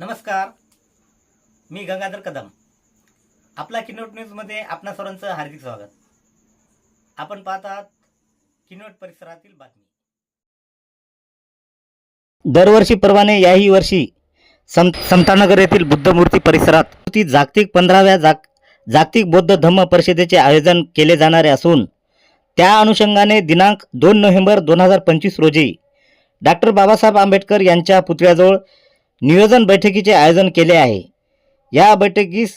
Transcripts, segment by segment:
नमस्कार. मी गंगाधर कदम. आपला किनोट न्यूजमध्ये आपणा सर्वांचं हार्दिक स्वागत. आपण पाहत आहात किनोट परिसरातील बातमी. दरवर्षीप्रमाणे याही वर्षी सम समतानगर येथील बुद्धमूर्ती परिसरात ती जागतिक पंधराव्या जाग जागतिक बौद्ध धम्म परिषदेचे आयोजन केले जाणारे असून त्या अनुषंगाने दिनांक दोन नोव्हेंबर दोन हजार पंचवीस रोजी डॉक्टर बाबासाहेब आंबेडकर यांच्या पुतळ्याजवळ नियोजन बैठकीचे आयोजन केले आहे. या बैठकीस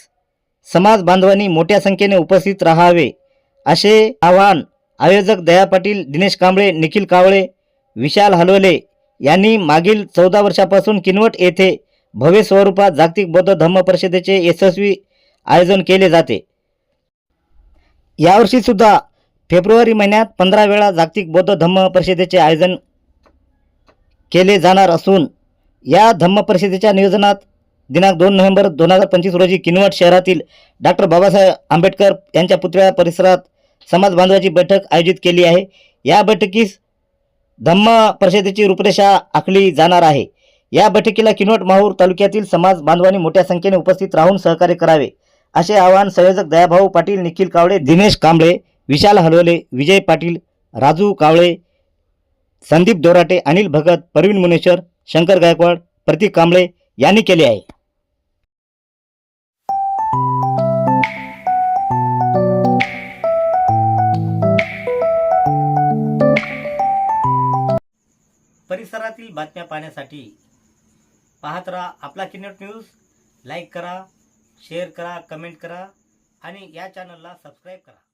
समाज बांधवांनी मोठ्या संख्येने उपस्थित राहावे असे आवाहन आयोजक दया पाटील दिनेश कांबळे निखिल कावळे विशाल हलवले यांनी मागील चौदा वर्षापासून किनवट येथे भव्य स्वरूपात जागतिक बौद्ध धम्म परिषदेचे यशस्वी आयोजन केले जाते. यावर्षीसुद्धा फेब्रुवारी महिन्यात पंधरा वेळा जागतिक बौद्ध धम्म परिषदेचे आयोजन केले जाणार असून या धम्म परिषदेच्या नियोजनात दिनांक दोन नोव्हेंबर दोन हजार पंचवीस रोजी किनवट शहरातील डॉक्टर बाबासाहेब आंबेडकर यांच्या पुतळ्या परिसरात समाज बांधवाची बैठक आयोजित केली आहे. या बैठकीस धम्म परिषदेची रूपरेषा आखली जाणार आहे. या बैठकीला किनवट माहूर तालुक्यातील समाज बांधवांनी मोठ्या संख्येने उपस्थित राहून सहकार्य करावे असे आवाहन संयोजक दयाभाऊ पाटील निखिल कावळे दिनेश कांबळे विशाल हलवले विजय पाटील राजू कावळे संदीप दोराटे अनिल भगत परवीन मुनेश्वर शंकर गायकवाड प्रतीक कांबळे यांनी केले आहे. परिसरातील बातम्या पाहण्यासाठी पाहत राहा आपला किनट न्यूज. लाईक करा शेअर करा कमेंट करा आणि या चॅनलला सबस्क्राईब करा.